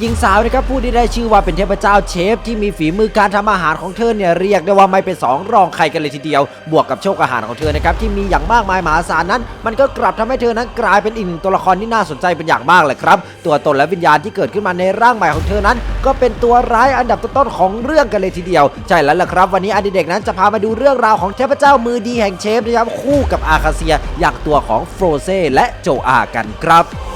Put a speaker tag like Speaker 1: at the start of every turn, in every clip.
Speaker 1: หญิงสาวนะครับผู้ที่ได้ชื่อว่าเป็นเทพเจ้าเชฟ ที่มีฝีมือการทำอาหารของเธอเนี่ยเรียกได้ว่าไม่เป็นสองรองใครกันเลยทีเดียว บวกกับโชคอาหารของเธอนะครับที่มีอย่างมากมายมหาศาลนั้น มันก็กลับทำให้เธอนั้นกลายเป็นอีกหนึ่งตัวละครที่น่าสนใจเป็นอย่างมากเลยครับตัวตนและวิญญาณที่เกิดขึ้นมาในร่างใหม่ของเธอนั้น ก็เป็นตัวร้ายอันดับต้นๆของเรื่องกันเลยทีเดียวใช่แล้วล่ะครับ วันนี้อดิเด็กนั้นจะพามาดูเรื่องราวของเทพเจ้ามือดีแห่งเชฟนะครับคู่กับอาคาเซียอย่างตัวของโฟรเซและโจอากันครับ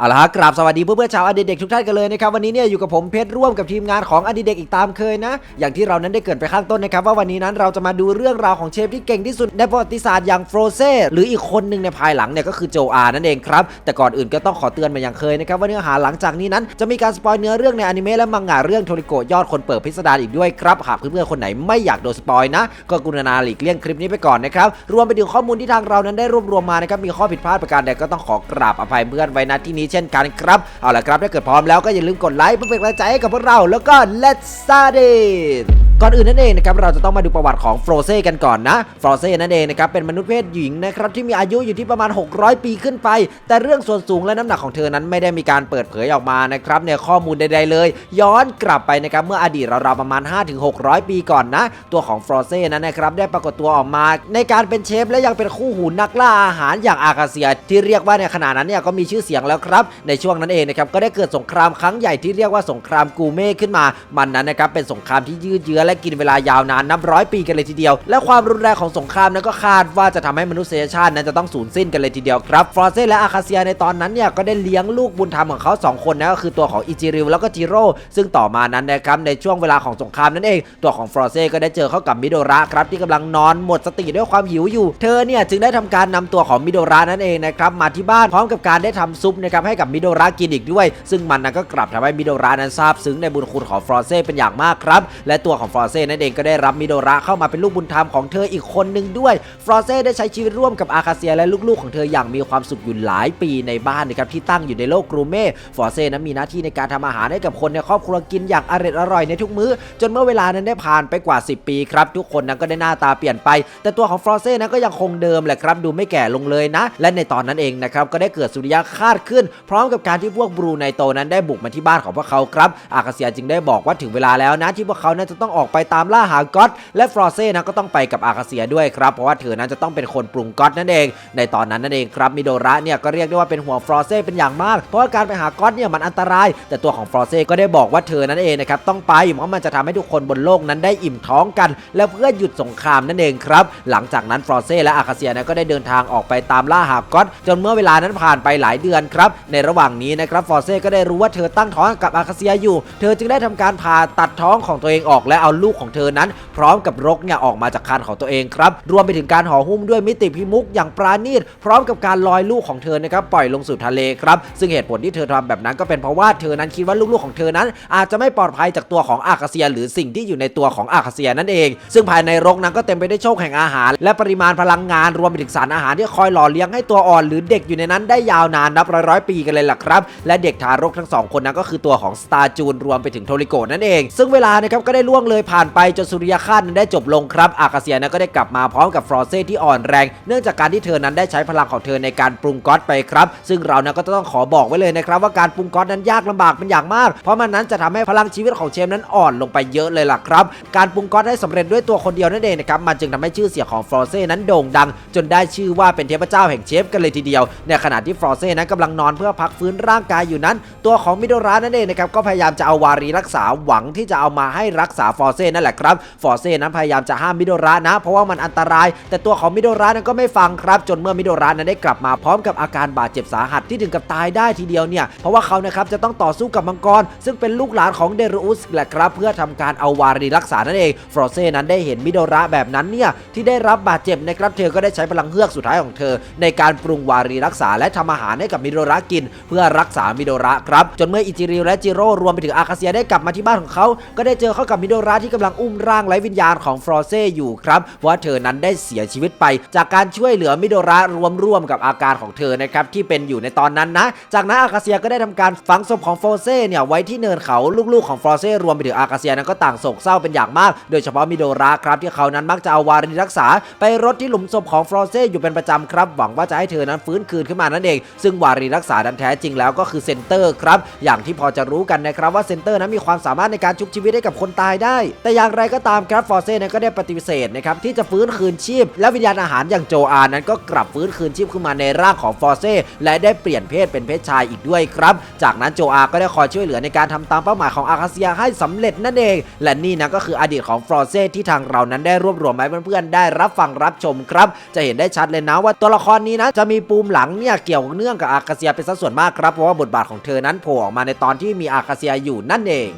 Speaker 1: เอาละฮะกราบสวัสดีเพื่อนๆชาวอดีเด็กทุกท่านกันเลยนะครับวันนี้เนี่ยอยู่กับผมเพชรร่วมกับทีมงานของอดีเด็กอีกตามเคยนะ อย่างที่เรานั้นได้เกิดไปข้างต้นนะครับว่าวันนี้นั้นเราจะมาดูเรื่องราวของเชฟที่เก่งที่สุดในประวัติศาสตร์อย่างโฟรเซหรืออีกคนหนึ่งในภายหลังเนี่ยก็คือโจอานั่นเองครับ แต่ก่อนอื่นก็ต้องขอเตือนมาอย่างเคยนะครับว่าเนื้อหาหลังจากนี้นั้นจะมีการสปอยเนื้อเรื่องในอนิเมะและมังงะเรื่องโทริโกะยอดคนเปิดพิสดารอีกด้วยครับหากเพื่อนๆคนไหนไม่อยากโดนสปอยนะก็กรุณาหลีกเลี่ยงคลิปนี้ไปก่อนนะครับรวมไปถึงข้อมูลที่ทางเรานั้นได้รวบรวมมานะครับมีข้อผิดพลาดประการใดก็ต้องขอกราบอภัยเพื่อนไว้ณที่นี้เช่นกันครับ เอาละครับถ้าเกิดพร้อมแล้วก็อย่าลืมกดไลค์เพื่อเป็นกำลังใจให้กับพวกเรา แล้วก็ let's start it ก่อนอื่นนั่นเองนะครับเราจะต้องมาดูประวัติของฟรอเซ่กันก่อนนะฟรอเซ่นั่นเองนะครับเป็นมนุษย์เพศหญิงนะครับที่มีอายุอยู่ที่ประมาณ 600 ปีขึ้นไป แต่เรื่องส่วนสูงและน้ำหนักของเธอนั้นไม่ได้มีการเปิดเผยออกมานะครับในข้อมูลใดๆเลย ย้อนกลับไปนะครับเมื่ออดีตราวๆประมาณ 5-600 ปีก่อนนะ ตัวของฟรอเซ่นั้นนะครับได้ปรากฏตัวออกมา ในการเป็นเชฟและยังเป็นคู่หูนักล่าอาหารอย่างอากาเซีย ที่เรียกว่าในขณะนั้นเนี่ยก็มีชื่อเสียงแล้วครับ ในช่วงนั้นเองนะครับก็ได้เกิดสงครามครั้งใหญ่ที่เรียกว่าสงครามกูเม่ขึ้นมา มันนั้นนะครับเป็นสงครามที่ยืดเยื้อและกินเวลายาวนานนับร้อยปีกันเลยทีเดียว และความรุนแรงของสงครามนั้นก็คาดว่าจะทำให้มนุษยชาตินั้นจะต้องสูญสิ้นกันเลยทีเดียวครับฟรอเซและอาคาเซียในตอนนั้นเนี่ยก็ได้เลี้ยงลูกบุญธรรมของเขาสองคนนะก็คือตัวของอิจิริวแล้วก็จิโร่ซึ่งต่อมานั้นนะครับในช่วงเวลาของสงครามนั่นเอง ตัวของฟรอเซก็ได้เจอเข้ากับมิโดระครับที่กำลังนอนหมดสติด้วยความหิวอยู่ เธอเนี่ยจึงได้ทำการนำตัวของมิโดระนั่นเองนะครับมาที่บ้านพร้อมกับการได้ทำซุปนะครับให้กับมิโดระกินอีกด้วย ซึ่งมันนั้นก็กลับทำให้มิโดระนั้นซาบซึ้งในบุญคุณของฟรอเซเป็นอย่างมากครับและตัวของฟรอเซนั่นเองก็ได้รับมิโดระเข้ามาเป็นลูกบุญธรรมของเธออีกคนหนึ่งด้วย ฟรอเซได้ใช้ชีวิตร่วมกับอาคาเซียและลูกๆของเธออย่างมีความสุขอยู่หลายปีในบ้านนะครับที่ตั้งอยู่ในโลกกรูเม่ฟรอเซนั้นมีหน้าที่ในการทำอาหารให้กับคนในครอบครัวกินอย่างอร่อยอร่อยในทุกมื้อ จนเมื่อเวลานั้นได้ผ่านไปกว่า 10 ปีครับทุกคนนั้นก็ได้หน้าตาเปลี่ยนไป แต่ตัวของฟรอเซนั้นก็ยังคงเดิมแหละครับดูไม่แก่ลงเลยนะ และในตอนนั้นเองนะครับก็ได้เกิดสุริยคาตขึ้น พร้อมกับการที่พวกบรูไนโตนั้นได้บุกมาที่บ้านของพวกเขาครับอาคาเซียจึงได้บอกว่าถึงเวลาแล้วนะที่พวกเขานั้นจะต้องออกไปตามล่าหาก็อตและฟรอเซ่นั้นก็ต้องไปกับอาคาเซียด้วยครับเพราะว่าเธอนั้นจะต้องเป็นคนปรุงก็อตนั่นเอง ในตอนนั้นนั่นเองครับมิโดระเนี่ยก็เรียกได้ว่าเป็นห่วงฟรอเซ่เป็นอย่างมาก เพราะว่าการไปหาก็อตเนี่ยมันอันตราย แต่ตัวของฟรอเซ่ก็ได้บอกว่าเธอนั้นเองนะครับต้องไปเพราะมันจะทำให้ทุกคนบนโลกนั้นได้อิ่มท้องกัน และเพื่อหยุดสงครามนั่นเองครับหลังจากนั้นฟรอเซ่และอาคาเซียนั้นก็ได้เดินทางออกไปตามล่าหาก็อตจนเมื่อเวลานั้นผ่านไปหลายเดือนครับในระหว่างนี้นะครับฟรอเซ่ก็ได้รู้ว่าเธอตั้งท้องกับอาคาเซียอยู่ เธอจึงได้ทำการผ่าตัดท้องของตัวเองออกและเอาลูกของเธอนั้น พร้อมกับรกเนี่ยออกมาจากครรภ์ของตัวเองครับ รวมไปถึงการห่อหุ้มด้วยมิติพิมุกอย่างปราณีตพร้อมกับการลอยลูกของเธอนะครับปล่อยลงสู่ทะเลครับ ซึ่งเหตุผลที่เธอทำแบบนั้นก็เป็นเพราะว่าเธอนั้นคิดว่าลูกๆของเธอนั้น อาจจะไม่ปลอดภัยจากตัวของอาคาเซีย หรือสิ่งที่อยู่ในตัวของอาคาเซียนั่นเอง ซึ่งภายในรกนั้นก็เต็มไปด้วยโชคแห่งอาหาร และปริมาณพลังงานรวมไปถึงสารอาหารที่คอยหล่อเลี้ยงให้ตัวอ่อน หรือเด็กอยู่ในนั้นได้ยาวนานนับร้อยร้อยๆปีกันเลยล่ะครับและเด็กทารกทั้งสองคนนั้นก็คือตัวของสตาร์จูนรวมไปถึงโทริโกนั่นเอง ซึ่งเวลานะครับก็ได้ล่วงเลยผ่านไปจนสุริยคาตนั้นได้จบลงครับอาคาเซียนั้นก็ได้กลับมาพร้อมกับฟรอเซ่ที่อ่อนแรง เนื่องจากการที่เธอนั้นได้ใช้พลังของเธอในการปรุงก๊อตไปครับ ซึ่งเรานั้นก็ต้องขอบอกไว้เลยนะครับ ว่าการปรุงก๊อตนั้นยากลำบากเป็นอย่างมาก เพราะมันนั้นจะทำให้พลังชีวิตของเชฟนั้นอ่อนลงไปเยอะเลยล่ะครับ การปรุงก๊อตได้สำเร็จด้วยตัวคนเดียวนั่นเองนะครับมันจึงทำให้ชื่อเสียงของฟรอเซ่นั้นโด่งดัง จนได้ชื่อว่าเป็นเทพเจ้าแห่งเชฟกันเลยทีเดียวในขณะที่ฟรอเซ่นั้นกำลังนอนเพื่อพักฟื้นร่างกายอยู่นั้น ตัวของมิโดรานั่นเองนะครับก็พยายามจะเอาวารีรักษาหวังที่จะเอามาให้รักษาฟรอเซ่นั่นแหละครับฟรอเซ่นั้นพยายามจะห้ามมิโดรานะ เพราะว่ามันอันตราย แต่ตัวของมิโดรานั้นก็ไม่ฟังครับ จนเมื่อมิโดรานั้นได้กลับมาพร้อมกับอาการบาดเจ็บสาหัสที่ถึงกับตายได้ทีเดียวเนี่ยเพราะว่าเขานะครับจะต้องต่อสู้กับมังกร ซึ่งเป็นลูกหลานของเดรูอุสแหละครับ เพื่อทำการเอาวารีรักษานั่นเองฟรอเซ่นั้นได้เห็นมิโดระแบบนั้นเนี่ยที่ได้รับบาดเจ็บนะครับเธอก็ได้ใช้พลังเฮือกสุดท้ายของเธอ ในการปรุงวารีรักษาและทำอาหารให้กับมิโดระกิน เพื่อรักษามิโดระครับจนเมื่ออิจิริวและจิโร่รวมไปถึงอาคาเซียได้กลับมาที่บ้านของเขาก็ได้เจอเข้ากับมิโดระที่กำลังอุ้มร่างไร้วิญญาณของฟรอเซ่อยู่ครับว่าเธอนั้นได้เสียชีวิตไป จากการช่วยเหลือมิโดระรวมร่วมกับอาการของเธอนะครับที่เป็นอยู่ในตอนนั้นนะ จากนั้นอากาเซียก็ได้ทำการฝังศพของฟรอเซ่เนี่ยไว้ที่เนินเขาลูกๆของฟรอเซ่รวมไปถึงอากาเซียนั้นก็ต่างโศกเศร้าเป็นอย่างมาก โดยเฉพาะมิโดระครับที่เขานั้นมักจะเอาวารีรักษา ไปรดที่หลุมศพของฟรอเซ่อยู่เป็นประจำครับ หวังว่าจะให้เธอนั้นฟื้นคืนขึ้นมานั่นเอง ซึ่งวารีรักษานั้นแท้จริงแล้วก็คือเซนเตอร์ครับอย่างที่พอจะรู้กันนะครับว่าเซนเตอร์นั้นมีความสามารถในการชุบชีวิตให้กับคนตายได้แต่อย่างไรก็ตามครับฟอรอเซ่นั้นก็ได้ปฏิเสธนะครับที่จะฟื้นคืนชีพ และวิญญาณอาหารอย่างโจอานั้นก็กลับฟื้นคืนชีพขึ้นมาในร่างของฟอรอเซ่และได้เปลี่ยนเพศเป็นเพศชายอีกด้วยครับ จากนั้นโจอาก็ได้คอยช่วยเหลือในการทำตามเป้าหมายของอาคาเซียให้สำเร็จนั่นเอง และนี่นะก็คืออดีตของฟอรอเซ่ที่ทางเรานั้นได้รวบรวมไว้เพื่อนๆได้รับฟังรับชมครับ จะเห็นได้ชัดเลยนะว่าตัวละครนี้นะจะมีปูมหลังเนี่ยเกี่ยวเนื่องกับอาคาเซียเป็นสัดส่วนมากครับเพราะว่าบทบาทของเธอนั้นโผล่ออกมาในตอนที่มีอาคาเซียอยู่นั่นเอง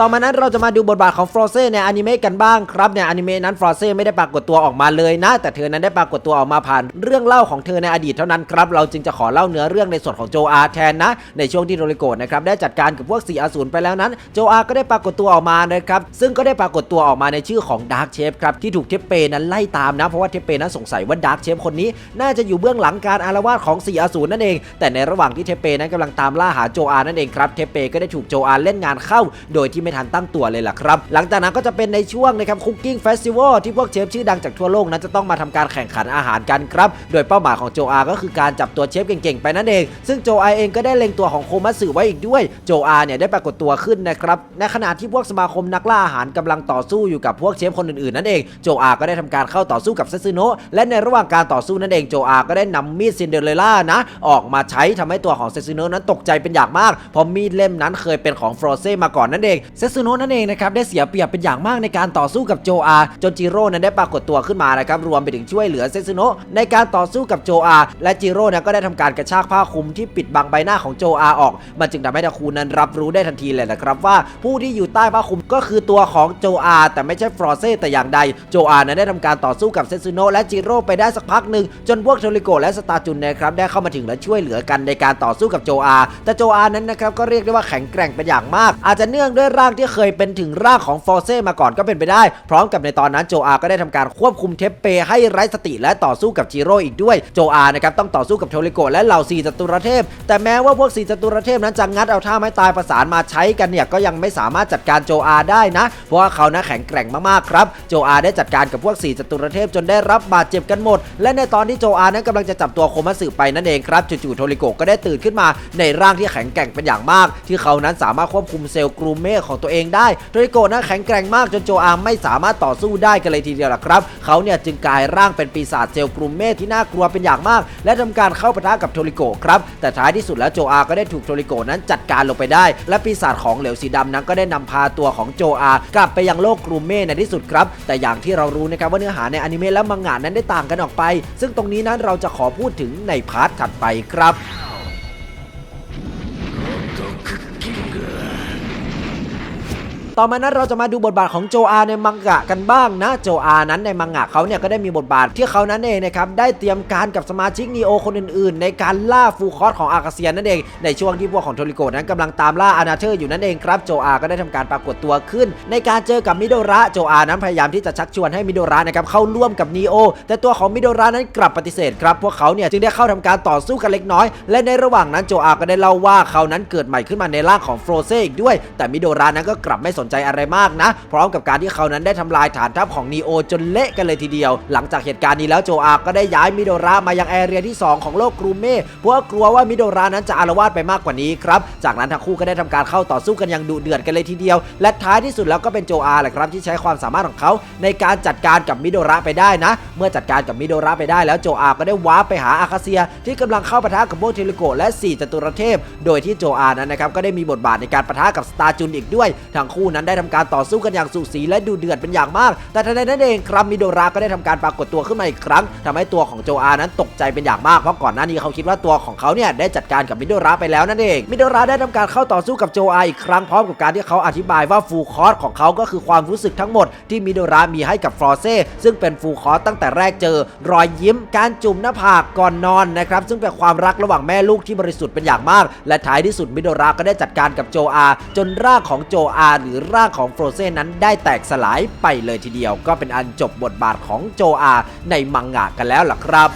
Speaker 1: ต่อมานั้นเราจะมาดูบทบาทของฟรอเซ่ในอนิเมะกันบ้างครับในอนิเมะนั้นฟรอเซ่ไม่ได้ปรากฏตัวออกมาเลยนะ แต่เธอนั้นได้ปรากฏตัวออกมาผ่านเรื่องเล่าของเธอในอดีตเท่านั้นครับเราจึงจะขอเล่าเนื้อเรื่องในส่วนของโจอาแทนนะ ในช่วงที่โรริโกะนะครับได้จัดการกับพวกสีอสูรไปแล้วนั้น โจอาก็ได้ปรากฏตัวออกมานะครับซึ่งก็ได้ปรากฏตัวออกมาในชื่อของดาร์คเชฟครับที่ถูกเทปเปนั้นไล่ตามนะเพราะว่าเทปเปนั้นสงสัยว่าดาร์คเชฟคนนี้น่าจะอยู่เบื้องหลังการอารวาสของสีอสูรนั่นเอง แต่ในระหว่างที่เทปเปนั้นกำลังตามล่าหาโจอานั่นเองครับเทปเปก็ได้ถูกโจอาเล่นงานเข้า โดยที่ไม่ทันตั้งตัวเลยล่ะครับ หลังจากนั้นก็จะเป็นในช่วงนะครับคุกกิ้งเฟสติวัลที่พวกเชฟชื่อดังจากทั่วโลกนั้นจะต้องมาทำการแข่งขันอาหารกันครับ โดยเป้าหมายของโจอา ก็คือการจับตัวเชฟเก่งๆ ไปนั่นเอง ซึ่งโจอาเองก็ได้เล็งตัวของโคมัตสึไว้อีกด้วย โจอาเนี่ยได้ปรากฏตัวขึ้นนะครับ ในขณะที่พวกสมาคมนักล่าอาหารกำลังต่อสู้อยู่กับพวกเชฟคนอื่นๆนั่นเอง โจอา ก็ได้ทำการเข้าต่อสู้กับเซซึโนะและในระหว่างการต่อสู้นั่นเอง โจอา ก็ได้นำมีดซินเดอเรลล่านะออกมาใช้ทำให้ตัวของเซซึโนะนั้นตกใจเป็นอย่างมากเพราะมีดเล่มนั้นเคยเป็นของฟรอเซ่มาก่อนนั่นเองเซซึโนะนั่นเองนะครับได้เสียเปรียบเป็นอย่างมากในการต่อสู้กับโจอาจนจิโร่นั้นได้ปรากฏตัวขึ้นมานะครับรวมไปถึงช่วยเหลือเซซึโนะในการต่อสู้กับโจอาและจิโร่นั้นก็ได้ทำการกระชากผ้าคลุมที่ปิดบังใบหน้าของโจอาออก มันจึงทำให้ทาคูนั้นรับรู้ได้ทันทีเลยนะครับว่าผู้ที่อยู่ใต้ผ้าคลุมก็คือตัวของโจอาแต่ไม่ใช่ฟรอเซ่แต่อย่างใดโจอานั้นได้ทำการต่อสู้กับเซซึโนะและจิโร่ไปได้สักพักหนึ่งจนพวกโทริโกะและสตาจุนนะครับได้เข้ามาถึงและช่วยเหลือกันในการต่อสู้กับโจอาแต่โจอานั้นนะครับก็เรียกได้ว่าแข็งแกร่งเป็นอย่างมาก อาจจะเนื่องด้วยรางที่เคยเป็นถึงร่างของฟรอเซ่มาก่อนก็เป็นไปได้ พร้อมกับในตอนนั้นโจอาก็ได้ทำการควบคุมเทปเปให้ไร้สติและต่อสู้กับจิโร่อีกด้วย โจอานะครับต้องต่อสู้กับโทริโกและเหล่าสีจัตุรเทพ แต่แม้ว่าพวกสีจัตุรเทพนั้นจะงัดเอาท่าไม้ตายประสานมาใช้กันเนี่ยก็ยังไม่สามารถจัดการโจอาได้นะ เพราะว่าเขานะแข็งแกร่งมากๆครับโจอาได้จัดการกับพวกสีจัตุรเทพจนได้รับบาดเจ็บกันหมด และในตอนที่โจอานั้นกำลังจะจับตัวโคมัสึไปนั่นเองครับจู่ๆโทริโกก็ได้ตื่นขึ้นมา ในร่างที่แข็งแกร่งเป็นอย่างมาก ที่เขานั้นสามารถควบคุมเซลล์กรูเม่ของตัวเองได้โทริโกะนั้นแข็งแกร่งมากจนโจอาไม่สามารถต่อสู้ได้กันเลยทีเดียวล่ะครับ เขาเนี่ยจึงกลายร่างเป็นปีศาจเซลล์กรูเม่ที่น่ากลัวเป็นอย่างมาก และทำการเข้าปะทะกับโทริโกะครับ แต่ท้ายที่สุดแล้วโจอาก็ได้ถูกโทริโกะนั้นจัดการลงไปได้ และปีศาจของเหลวสีดำนั้นก็ได้นำพาตัวของโจอากลับไปยังโลกกรูเม่ในที่สุดครับ แต่อย่างที่เรารู้นะครับว่าเนื้อหาในอนิเมะและมังงะนั้นได้ต่างกันออกไป ซึ่งตรงนี้นั้นเราจะขอพูดถึงในพาร์ทถัดไปครับ ต่อมานั้นเราจะมาดูบทบาทของโจอาในมังงะกันบ้างนะ โจอานั้นในมังงะเขาเนี่ยก็ได้มีบทบาทที่เขานั้นเองนะครับได้เตรียมการกับสมาชิกนีโอคนอื่นๆ ในการล่าฟูคอร์สของอากาเซียนนั่นเองในช่วงที่พวกของโทริโกะนั้นกำลังตามล่าอานาเธอร์อยู่นั่นเองครับโจอาก็ได้ทำการปรากฏตัวขึ้น ในการเจอกับมิโดระโจอานั้นพยายามที่จะชักชวนให้มิโดระนะครับเข้าร่วมกับนีโอแต่ตัวของมิโดระนั้นกลับปฏิเสธครับพวกเขาเนี่ยจึงได้เข้าทำการต่อสู้กันเล็กน้อย และในระหว่างนั้นโจอาก็ได้เล่าว่าเขานั้นเกิดใหม่ขึ้นมาในร่างของโฟรเซอีกด้วย แต่มิโดระนั้นก็กลับไม่สนนใจอะไรมากนะ พร้อมกับการที่เขานั้นได้ทำลายฐานทัพของนีโอจนเละกันเลยทีเดียว หลังจากเหตุการณ์นี้แล้วโจอาก็ได้ย้ายมิโดระมายังแอเรียที่ 2 ของโลกกรูเม่เพราะว่ากลัวว่ามิโดระนั้นจะอารวาสไปมากกว่านี้ครับ จากนั้นทั้งคู่ก็ได้ทำการเข้าต่อสู้กันอย่างดุเดือดกันเลยทีเดียว และท้ายที่สุดแล้วก็เป็นโจอาแหละครับที่ใช้ความสามารถของเขาในการจัดการกับมิโดระไปได้นะ เมื่อจัดการกับมิโดระไปได้แล้วโจอาก็ได้ว้าไปหาอาคาเซีย ที่กำลังเข้าปะทะกับพวกเทลิโกและ4จตุรเทพ โดยที่โจอานั้นนะครับก็ได้มีบทบาทในการปะทะกับสตาร์จุนอีกด้วยทั้งคู่นั้นได้ทำการต่อสู้กันอย่างสุสีและดูเดือดเป็นอย่างมาก แต่ทันใดนั้นเองครับมิโดราก็ได้ทำการปรากฏตัวขึ้นมาอีกครั้งทำให้ตัวของโจอานั้นตกใจเป็นอย่างมากเพราะก่อนหน้านี้เขาคิดว่าตัวของเขาเนี่ยได้จัดการกับมิโดราไปแล้วนั่นเองมิโดราได้ทำการเข้าต่อสู้กับโจอาอีกครั้งพร้อมกับการที่เขาอธิบายว่าฟูคอร์สของเขาก็คือความรู้สึกทั้งหมดที่มิโดรามีให้กับฟรอเซ่ซึ่งเป็นฟูคอร์สตั้งแต่แรกเจอ รอยยิ้ม การจุ่มหน้าผากก่อนนอนนะครับซึ่งเป็นความรักระหว่างแม่ลูกที่บริสุทธิ์เป็นอย่างมาก และท้ายที่สุดมิโดราก็ได้จัดการกับโจอา จนร่างของโจอา หรือร่างของโฟรเซ่นั้นได้แตกสลายไปเลยทีเดียว ก็เป็นอันจบบทบาทของโจอาในมังงะกันแล้วล่ะครับ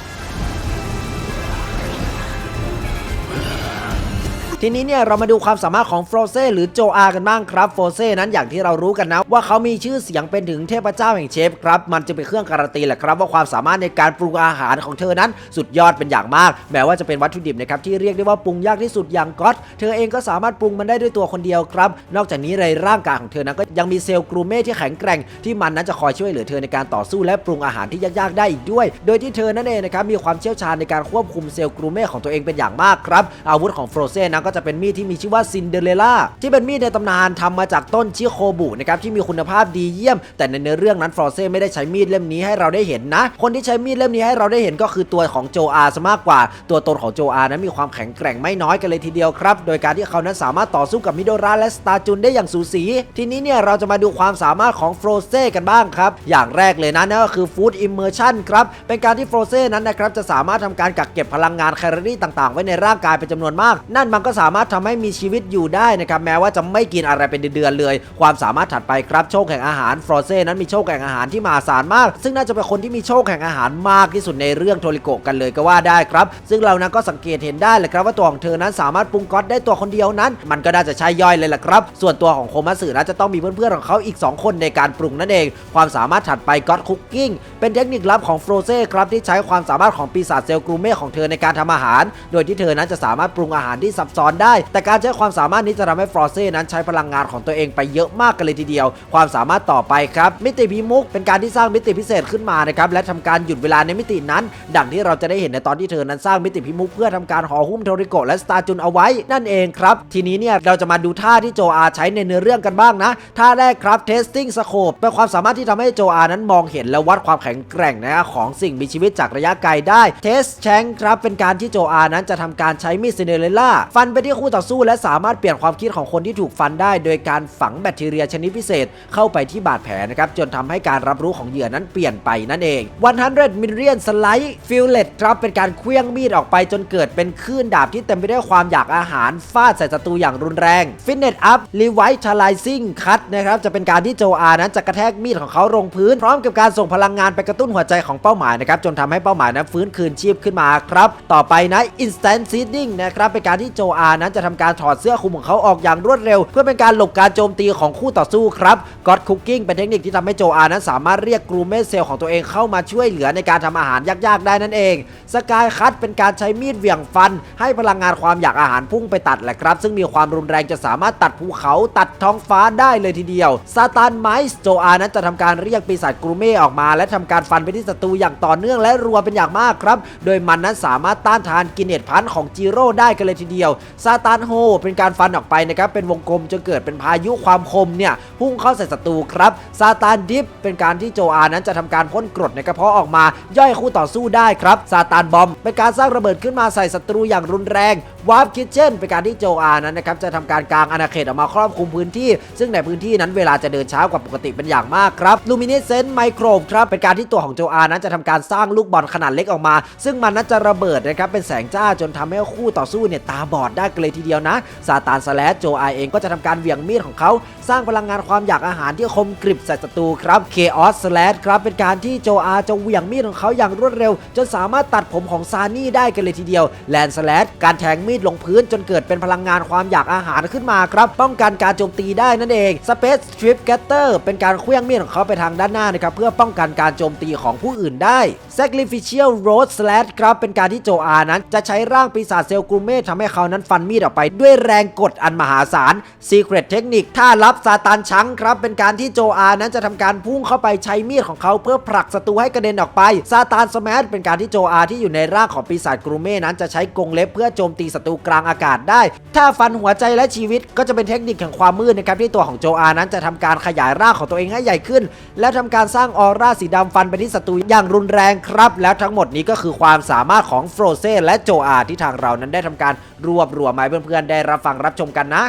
Speaker 1: ทีนี้เนี่ยเรามาดูความสามารถของโฟรเซ่หรือโจอากันบ้างครับโฟรเซ่นั้นอย่างที่เรารู้กันนะว่าเขามีชื่อเสียงเป็นถึงเทพเจ้าแห่งเชฟครับมันจะเป็นเครื่องการันตีแหละครับว่าความสามารถในการปรุงอาหารของเธอนั้นสุดยอดเป็นอย่างมาก แม้ว่าจะเป็นวัตถุดิบนะครับที่เรียกได้ว่าปรุงยากที่สุดอย่างก๊อตเธอเองก็สามารถปรุงมันได้ด้วยตัวคนเดียวครับ นอกจากนี้ในร่างกายของเธอนั้นก็ยังมีเซลล์กรูเม่ที่แข็งแกร่งที่มันนั้นจะคอยช่วยเหลือเธอในการต่อสู้และปรุงอาหารที่ยากๆได้อีกด้วย โดยที่เธอนั่นเองนะครับมีความเชี่ยวชาญในการควบคุมเซลล์กรูเม่ของตัวเองเป็นอย่างมากครับอาวุธของโฟรเซ่นั้นก็จะเป็นมีดที่มีชื่อว่าซินเดอเรล่าที่เป็นมีดในตำนานทำมาจากต้นชิโคบุนะครับที่มีคุณภาพดีเยี่ยม แต่ในเนื้อเรื่องนั้นฟรอเซ่ไม่ได้ใช้มีดเล่มนี้ให้เราได้เห็นนะ คนที่ใช้มีดเล่มนี้ให้เราได้เห็นก็คือตัวของโจอาซะมากกว่า ตัวตนของโจอานั้นมีความแข็งแกร่งไม่น้อยกันเลยทีเดียวครับ โดยการที่เขานั้นสามารถต่อสู้กับมิโดราและสตาจุนได้อย่างสูสี ทีนี้เนี่ยเราจะมาดูความสามารถของฟรเซ่กันบ้างครับ อย่างแรกเลยนะนั่นก็คือฟู้ดอิมเมอร์ชันครับ เป็นการที่ฟรเซ่นั้นนะครับจะสามารถทำการกักเก็บพลังงานแคลอรี่ต่างๆ ไว้ในร่างกายเป็นจำนวนมาก นั่นมันก็สามารถทำให้มีชีวิตอยู่ได้นะครับแม้ว่าจะไม่กินอะไรเป็นเดือนๆเลย ความสามารถถัดไปครับโชคแห่งอาหารฟรอเซ่นั้นมีโชคแห่งอาหารที่มหาศาลมาก ซึ่งน่าจะเป็นคนที่มีโชคแห่งอาหารมากที่สุดในเรื่องโทริโกะกันเลยก็ว่าได้ครับ ซึ่งเรานั้นก็สังเกตเห็นได้เลยครับว่าตัวของเธอนั้นสามารถปรุงก๊อตได้ตัวคนเดียวนั้น มันก็น่าจะใช่ย่อยเลยแหละครับ ส่วนตัวของโคมัสึนั้นจะต้องมีเพื่อนๆของเขาอีก 2 คนในการปรุงนั่นเอง ความสามารถถัดไปก๊อตคุกกิ้งเป็นเทคนิคลับของโฟรเซ่ครับที่ใช้ความสามารถของปีศาจเซลกรูเม่ของเธอในการทำอาหาร โดยที่เธอนั้นจะสามารถปรุงอาหารที่ซับซ้อนได้ แต่การใช้ความสามารถนี้จะทำให้ฟรอเซ่นั้นใช้พลังงานของตัวเองไปเยอะมากกันเลยทีเดียว ความสามารถต่อไปครับมิติพิมุกเป็นการที่สร้างมิติพิเศษขึ้นมานะครับและทำการหยุดเวลาในมิตินั้น ดังที่เราจะได้เห็นในตอนที่เธอนั้นสร้างมิติพิมุกเพื่อทำการห่อหุ้มโทริโกะและสตาร์จุนเอาไว้นั่นเองครับทีนี้เนี่ยเราจะมาดูท่าที่โจอาใช้ในเนื้อเรื่องกันบ้างนะท่าแรกครับ testing scope เป็นความสามารถที่ทำให้โจอานั้นมองเห็นและวัดความแข็งแกร่งนะของสิ่งมีชีวิตจากระยะไกลได้ test shank ครับเป็นการที่โจอานั้นจะทำการใช้มีดซินเดอเรล่าฟันไปไปที่คู่ต่อสู้และสามารถเปลี่ยนความคิดของคนที่ถูกฟันได้ โดยการฝังแบคทีเรียชนิดพิเศษ เข้าไปที่บาดแผลนะครับจนทำให้การรับรู้ของเหยื่อนั้นเปลี่ยนไปนั่นเอง 100 million slide fillet ครับเป็นการเคลื่องมีดออกไปจนเกิดเป็นคลื่นดาบที่เต็มไปด้วยความอยากอาหารฟาดใส่ศัตรูอย่างรุนแรง fitness up revitalizing cut นะครับจะเป็นการที่โจอานั้นจะกระแทกมีดของเขาลงพื้น พร้อมกับการส่งพลังงานไปกระตุ้นหัวใจของเป้าหมายนะครับจนทำให้เป้าหมายนั้นฟื้นคืนชีพขึ้นมาครับต่อไปนะ instant seeding นะครับเป็นการที่โจอาานั้นจะทำการถอดเสื้อคลุมของเขาออกอย่างรวดเร็ว เพื่อเป็นการหลบการโจมตีของคู่ต่อสู้ครับ God Cooking เป็นเทคนิคที่ทำให้โจอานั้นสามารถเรียกกรูเมสเซลของตัวเองเข้ามาช่วยเหลือในการทำอาหารยากๆได้นั่นเองสกายคัตเป็นการใช้มีดเหวี่ยงฟัน ให้พลังงานความอยากอาหารพุ่งไปตัดแหละครับ ซึ่งมีความรุนแรงจะสามารถตัดภูเขาตัดท้องฟ้าได้เลยทีเดียวซาตานไมส์โจอานั้นจะทำการเรียกปีศาจกรูเม่ออกมา และทำการฟันไปที่ศัตรูอย่างต่อเนื่องและรัวเป็นอย่างมากครับ โดยมันนั้นสามารถต้านทานกินเนตพันของจิโร่ได้กันเลยทีเดียวซาตานโฮเป็นการฟันออกไปนะครับเป็นวงกลมจนเกิดเป็นพายุความคมเนี่ยพุ่งเข้าใส่ศัตรูครับซาตานดิฟเป็นการที่โจอานั้นจะทำการพ่นกรดในกระเพาะออกมา ย่อยคู่ต่อสู้ได้ครับซาตานบอม เป็นการสร้างระเบิดขึ้นมาใส่ศัตรูอย่างรุนแรงวาร์ปคิทเช่นเป็นการที่โจอานั้นนะครับจะทำการกลางอาณาเขตออกมาครอบคลุมพื้นที่ ซึ่งในพื้นที่นั้นเวลาจะเดินช้ากว่าปกติเป็นอย่างมากครับลูมิเนเซนต์ไมโครครับเป็นการที่ตัวของโจอานั้นจะทำการสร้างลูกบอลขนาดเล็กออกมา ซึ่งมันนั้นจะระเบิดนะครับเป็นแสงจ้าจนทำให้คู่ต่อสู้เนี่ยตาบอดได้กันเลยทีเดียวนะซาตานสแลชโจอาเองก็จะทำการเหวี่ยงมีดของเขา สร้างพลังงานความอยากอาหารที่คมกริบใส่ศัตรูครับเคออสสแลชครับเป็นการที่โจอาจะเหวี่ยงมีดของเขาอย่างรวดเร็ว จนสามารถตัดผมของซานี่ได้กันเลยทีเดียวแลนสแลชการแทงมีดลงพื้นจนเกิดเป็นพลังงานความอยากอาหารขึ้นมาครับป้องกันการโจมตีได้นั่นเอง Space Strip Getter เป็นการเคลื่องมีดของเขาไปทางด้านหน้านะครับเพื่อป้องกันการโจมตีของผู้อื่นได้ Sacrificial Road Slash ครับเป็นการที่โจอานั้น จะใช้ร่างปีศาจเซลกูเม่ทำให้เขานั้นฟันมีดออกไปด้วยแรงกดอันมหาศาล Secret Technique ท่ารับซาตานชังครับ เป็นการที่โจอานั้นจะทำการพุ่งเข้าไปใช้มีดของเขาเพื่อผลักศัตรูให้กระเด็นออกไปซาตานสแมชเป็นการที่โจอาที่อยู่ในร่างของปีศาจกรูเม่นั้นจะใช้กรงเล็บเพื่อโจมตีศัตรูกลางอากาศได้ ถ้าฟันหัวใจและชีวิตก็จะเป็นเทคนิคแห่งความมืดนะครับที่ตัวของโจอานั้นจะทำการขยายร่างของตัวเองให้ใหญ่ขึ้น และทำการสร้างออร่าสีดำฟันไปที่ศัตรูอย่างรุนแรงครับ แล้วทั้งหมดนี้ก็คือความสามารถของโฟรเซและโจอาที่ทางเรานั้นได้ทำการรวบรวมมาให้เพื่อนๆได้รับฟังรับชมกันนะ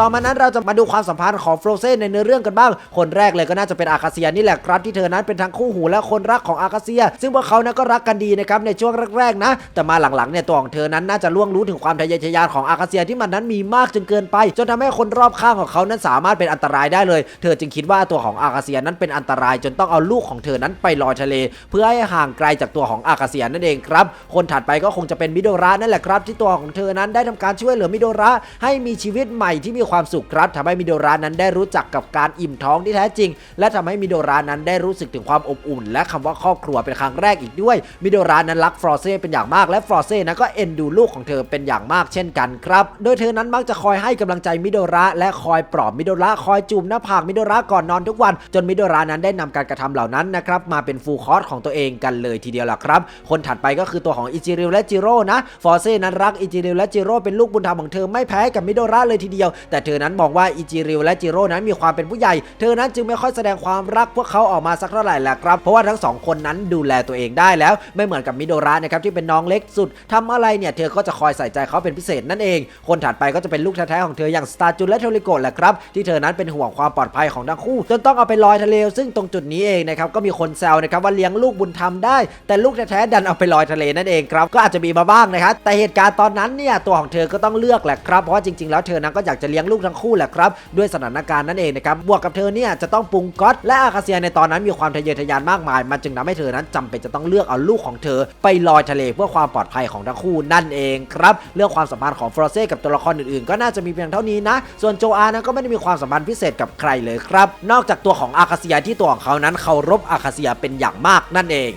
Speaker 1: ต่อมานั้นเราจะมาดูความสัมพันธ์ของโฟรเซนในเนื้อเรื่องกันบ้าง คนแรกเลยก็น่าจะเป็นอาคาเซียนี่แหละครับที่เธอนั้นเป็นทั้งคู่หูและคนรักของอาคาเซีย ซึ่งพวกเขานั้นก็รักกันดีนะครับในช่วงแรกๆนะ แต่มาหลังๆเนี่ยตัวของเธอนั้นน่าจะล่วงรู้ถึงความทะเยอทะยานของอาคาเซียที่มันนั้นมีมากจนเกินไป จนทำให้คนรอบข้างของเขานั้นสามารถเป็นอันตรายได้เลย เธอจึงคิดว่าตัวของอาคาเซียนั้นเป็นอันตรายจนต้องเอาลูกของเธอนั้นไปลอยทะเล เพื่อให้ห่างไกลจากตัวของอาคาเซียนั่นเองครับ คนถัดไปก็คงจะเป็นมิโดระนั่นแหละครับ ที่ตัวของเธอนั้นได้ทำการช่วยเหลือมิโดระให้มีชีวิตใหม่ที่มีความสุขครับทำให้มิโดระนั้นได้รู้จักกับการอิ่มท้องที่แท้จริง และทำให้มิโดระนั้นได้รู้สึกถึงความอบอุ่น และคำว่าครอบครัวเป็นครั้งแรกอีกด้วยมิโดระนั้นรักฟรอเซ่เป็นอย่างมากและฟรอเซ่นั้นก็เอ็นดูลูกของเธอเป็นอย่างมากเช่นกันครับโดยเธอนั้นมักจะคอยให้กำลังใจมิโดระและคอยปลอบมิโดระคอยจูบหน้าผากมิโดระก่อนนอนทุกวัน จนมิโดระนั้นได้นำการกระทำเหล่านั้นนะครับมาเป็นฟูลคอร์สของตัวเองกันเลยทีเดียวล่ะครับ คนถัดไปก็คือตัวของอิจิริวและจิโร่นะฟอร์เซ่นั้นรักอิจิริวและจิโร่เป็นลูกบุญธรรมของเธอไม่แพ้กับมิโดระเลยทีเดียวแแต่เธอนั้นมองว่าอิจิริวและจิโร่นั้นมีความเป็นผู้ใหญ่ เธอนั้นจึงไม่ค่อยแสดงความรักพวกเขาออกมาสักเท่าไหร่แหละครับ เพราะว่าทั้งสองคนนั้นดูแลตัวเองได้แล้ว ไม่เหมือนกับมิโดระนะครับที่เป็นน้องเล็กสุดทำอะไรเนี่ยเธอก็จะคอยใส่ใจเขาเป็นพิเศษนั่นเอง คนถัดไปก็จะเป็นลูกแท้ๆของเธออย่างสตาร์จูและโทริโกะแหละครับที่เธอนั้นเป็นห่วงความปลอดภัยของทั้งคู่ จนต้องเอาไปลอยทะเล ซึ่งตรงจุดนี้เองนะครับก็มีคนแซวนะครับว่าเลี้ยงลูกบุญธรรมได้ แต่ลูกแท้ๆดันเอาไปลอยทะเลนั่นเองครับก็อาจจะมีมาบ้างนะครับแต่เหตุการณ์ตอนนั้นเนี่ยตัวของเธอก็ต้องเลือกแหละครับเพราะว่าจริงๆแล้วเธอนั้นก็อยากจะเลี้ยงลูกทั้งคู่แหละครับ ด้วยสถานการณ์นั่นเองนะครับบวกกับเธอเนี่ยจะต้องปรุงก๊อตและอาคาเซียในตอนนั้นมีความทะเยอทะยานมากมาย มันจึงทำให้เธอนั้นจำเป็นจะต้องเลือกเอาลูกของเธอ ไปลอยทะเลเพื่อความปลอดภัยของทั้งคู่นั่นเองครับเรื่องความสัมพันธ์ของฟรอเซ่กับตัวละครอื่นๆ ก็น่าจะมีเพียงเท่านี้นะ ส่วนโจอานั้นก็ไม่ได้มีความสัมพันธ์พิเศษกับใครเลยครับ นอกจากตัวของอาคาเซียที่ตัวของเขานั้นเคารพอาคาเซียเป็นอย่างมากนั่นเอง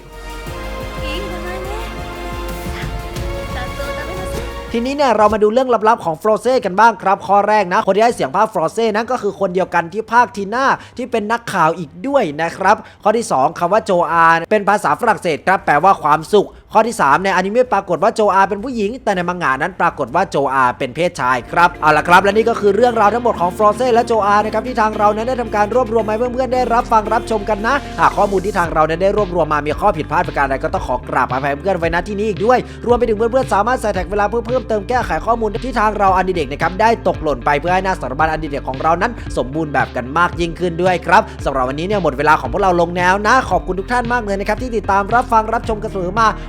Speaker 1: ทีนี้เนี่ยเรามาดูเรื่องลับๆของฟรอเซ่กันบ้างครับข้อแรกนะ คนที่ให้เสียงภาคฟรอเซ่นั้นก็คือคนเดียวกันที่ภาคทีน่าที่เป็นนักข่าวอีกด้วยนะครับ ข้อที่ 2คำว่าโจอาเป็นภาษาฝรั่งเศสครับแปลว่าความสุขข้อที่ 3 ในอนิเมะปรากฏว่าโจอาเป็นผู้หญิง แต่ในมังงะนั้นปรากฏว่าโจอาเป็นเพศชายครับเอาละครับ และนี่ก็คือเรื่องราวทั้งหมดของฟรอเซ่และโจอานะครับที่ทางเรานั้นได้ทำการรวบรวมมาให้เพื่อนๆได้รับฟังรับชมกันนะหากข้อมูลที่ทางเรานั้นได้รวบรวมมามีข้อผิดพลาดประการใดก็ต้องขอกราบอภัยเพื่อนไว้ณที่นี้อีกด้วย รวมไปถึงเพื่อนๆสามารถใส่แท็กเวลาเพื่อเพิ่มเติมแก้ไขข้อมูลที่ทางเราอันดีเด็กนะครับได้ตกหล่นไปเพื่อให้หน้าสารบัญอันดีเด็กของเรานั้น สมบูรณ์แบบกันมากยิ่งขึ้นด้วยครับสำหรับวันนี้เนี่ยหมดเวลาของพวกเราลงแล้วนะ ขอบคุณทุกท่านมากเลยนะครับที่ติดตามรับฟังรับชมกันเสมอมา